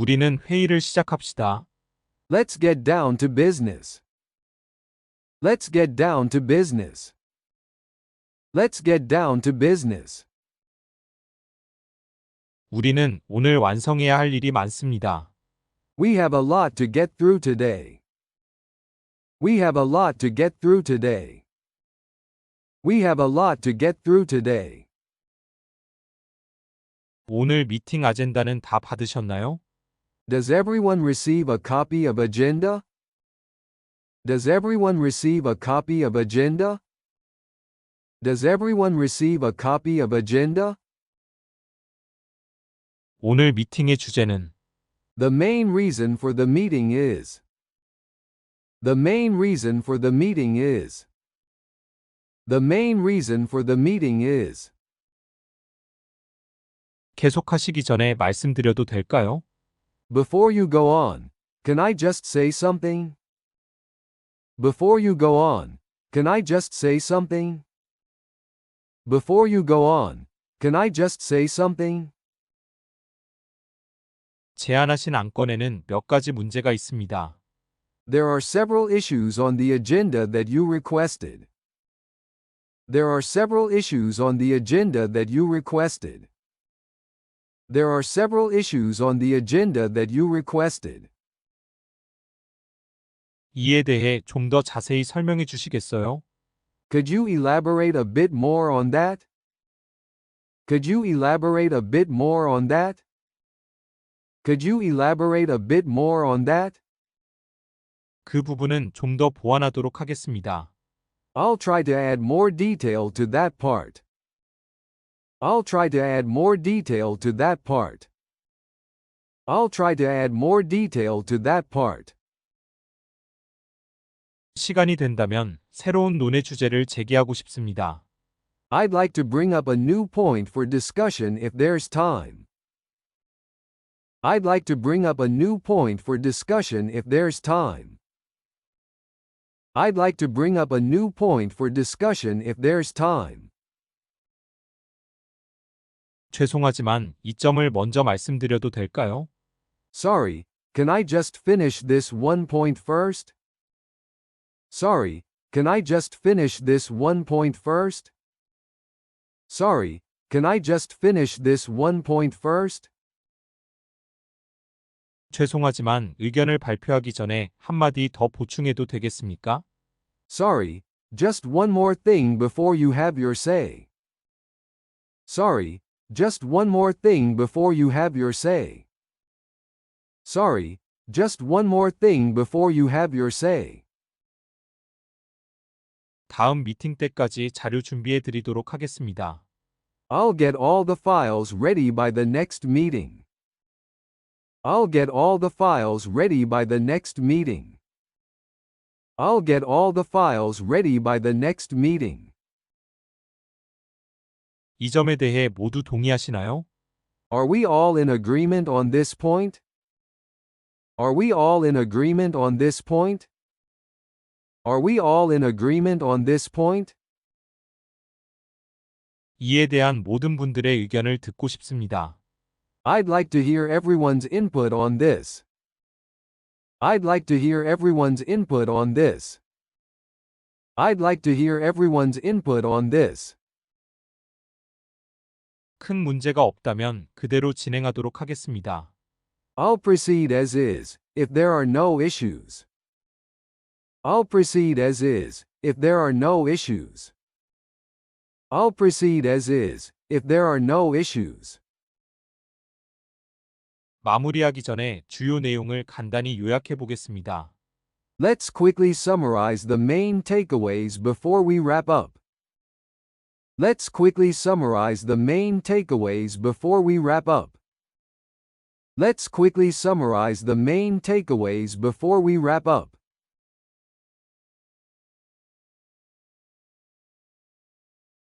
우리는 회의를 시작합시다. Let's get down to business. Let's get down to business. Let's get down to business. 우리는 오늘 완성해야 할 일이 많습니다. We have a lot to get through today. We have a lot to get through today. We have a lot to get through today. 오늘 미팅 아젠다는 다 받으셨나요? Does everyone receive a copy of agenda? Does everyone receive a copy of agenda? Does everyone receive a copy of agenda? 오늘 미팅의 주제는 The main reason for the meeting is. The main reason for the meeting is. The main reason for the meeting is. 계속하시기 전에 말씀드려도 될까요? Before you go on, can I just say something? Before you go on, can I just say something? Before you go on, can I just say something? 제안하신 안건에는 몇 가지 문제가 있습니다. There are several issues on the agenda that you requested. There are several issues on the agenda that you requested. There are several issues on the agenda that you requested. 이에 대해 좀 더 자세히 설명해 주시겠어요? Could you elaborate a bit more on that? Could you elaborate a bit more on that? Could you elaborate a bit more on that? 그 부분은 좀 더 보완하도록 하겠습니다. I'll try to add more detail to that part. I'll try to add more detail to that part. I'll try to add more detail to that part. 시간이 된다면 새로운 논의 주제를 제기하고 싶습니다. I'd like to bring up a new point for discussion if there's time. I'd like to bring up a new point for discussion if there's time. I'd like to bring up a new point for discussion if there's time. 죄송하지만 이 점을 먼저 말씀드려도 될까요? Sorry, can I just finish this one point first? Sorry, can I just finish this one point first? Sorry, can I just finish this one point first? 죄송하지만 의견을 발표하기 전에 한마디 더 보충해도 되겠습니까? Sorry, just one more thing before you have your say. Sorry, just one more thing before you have your say. Sorry, just one more thing before you have your say. 다음 미팅 때까지 자료 준비해 드리도록 하겠습니다. I'll get all the files ready by the next meeting. I'll get all the files ready by the next meeting. I'll get all the files ready by the next meeting. 이 점에 대해 모두 동의하시나요? Are we all in agreement on this point? Are we all in agreement on this point? Are we all in agreement on this point? 이에 대한 모든 분들의 의견을 듣고 싶습니다. I'd like to hear everyone's input on this. I'd like to hear everyone's input on this. I'd like to hear everyone's input on this. 큰 문제가 없다면 그대로 진행하도록 하겠습니다. I'll proceed as is, if there are no issues. I'll proceed as is, if there are no issues. I'll proceed as is, if there are no issues. 마무리하기 전에 주요 내용을 간단히 요약해 보겠습니다. Let's quickly summarize the main takeaways before we wrap up. Let's quickly summarize the main takeaways before we wrap up. Let's quickly summarize the main takeaways before we wrap up.